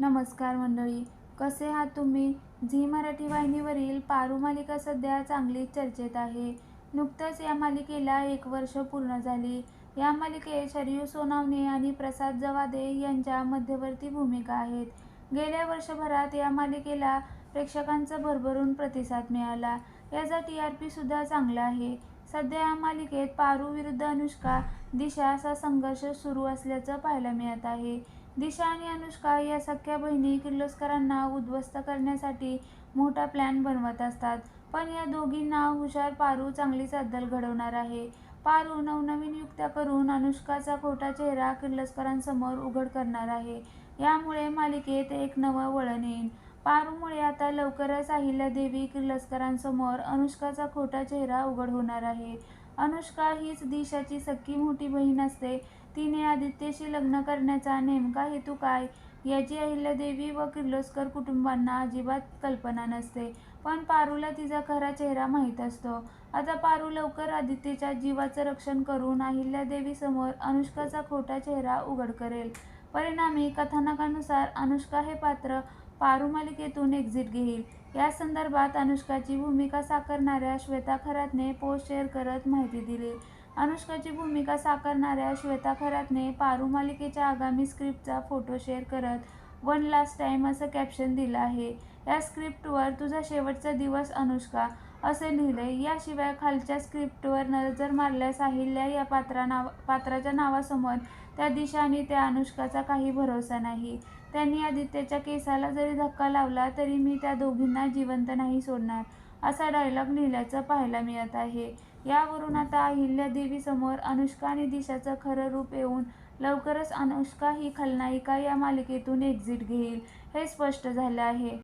नमस्कार मंडळी कसे आहात तुम्ही? झी मराठी वाहिनीवरील पारू मालिका सध्या चांगली चर्चेत आहे. नुकतंच या मालिकेला एक वर्ष पूर्ण झाली. या मालिकेत शरयू सोनावणे आणि प्रसाद जवादे यांच्या मध्यवर्ती भूमिका आहेत. गेल्या वर्षभरात या मालिकेला प्रेक्षकांचा भरभरून प्रतिसाद मिळाला. याचा टी आर पी सुद्धा चांगला आहे. सध्या या मालिकेत पारू विरुद्ध अनुष्का दिशा असा संघर्ष सुरू असल्याचं पाहायला मिळत आहे. दिशा आणि अनुष्का या सख्या बहिणी किर्लोस्करांना उद्ध्वस्त करण्यासाठी मोठा प्लॅन बनवत असतात. पण या दोघींना हुशार पारू चांगलीच अद्दल घडवणार आहे. पारू नवनवीन युक्त्या करून अनुष्काचा खोटा चेहरा किर्लोस्करांसमोर उघड करणार आहे. यामुळे मालिकेत एक नवं वळण येईल पारूमुळे आता लवकरच अहिल्यादेवी किर्लोस्करांसमोर अनुष्काचा खोटा चेहरा उघड होणार आहे. अनुष्का हीच दिशाची सख्खी मोठी बहीण असते. तिने आदित्यशी लग्न करण्याचा नेमका हेतू काय? याची अहिल्यादेवी व किर्लोस्कर कुटुंबांना अजिबात कल्पना नसते. पण पारूला तिचा खरा चेहरा माहीत असतो. आता पारू लवकर आदित्यच्या जीवाचं रक्षण करून अहिल्यादेवीसमोर अनुष्काचा खोटा चेहरा उघड करेल. परिणामी कथानकानुसार अनुष्का हे पात्र पारू मालिकेतून एक्झिट घेईल. या संदर्भात अनुष्काची भूमिका साकारणाऱ्या श्वेता खरातने पोस्ट शेअर करत माहिती दिली. अनुष्काची भूमिका साकारणाऱ्या श्वेता खरातने पारू मालिकेच्या आगामी स्क्रिप्टचा फोटो शेअर करत वन लास्ट टाइम असं कॅप्शन दिलं आहे. या स्क्रिप्टवर तुझा शेवटचा दिवस अनुष्का. असे लिहिले. याशिवाय खालच्या स्क्रिप्टवर नजर मारल्यास अहिल्या या पात्रा नाव पात्राच्या नावासमोर त्या दिशा आणि त्या अनुष्काचा काही भरोसा नाही. त्यांनी आदित्यच्या केसाला जरी धक्का लावला तरी मी त्या दोघींना जिवंत नाही सोडणार असा डायलॉग लिहिल्याचं पाहायला मिळत आहे. यावरून आता अहिल्या देवीसमोर अनुष्का आणि दिशाचं खरं रूप येऊन लवकरच अनुष्का ही खलनायिका या मालिकेतून एक्झिट घेईल हे स्पष्ट झालं आहे.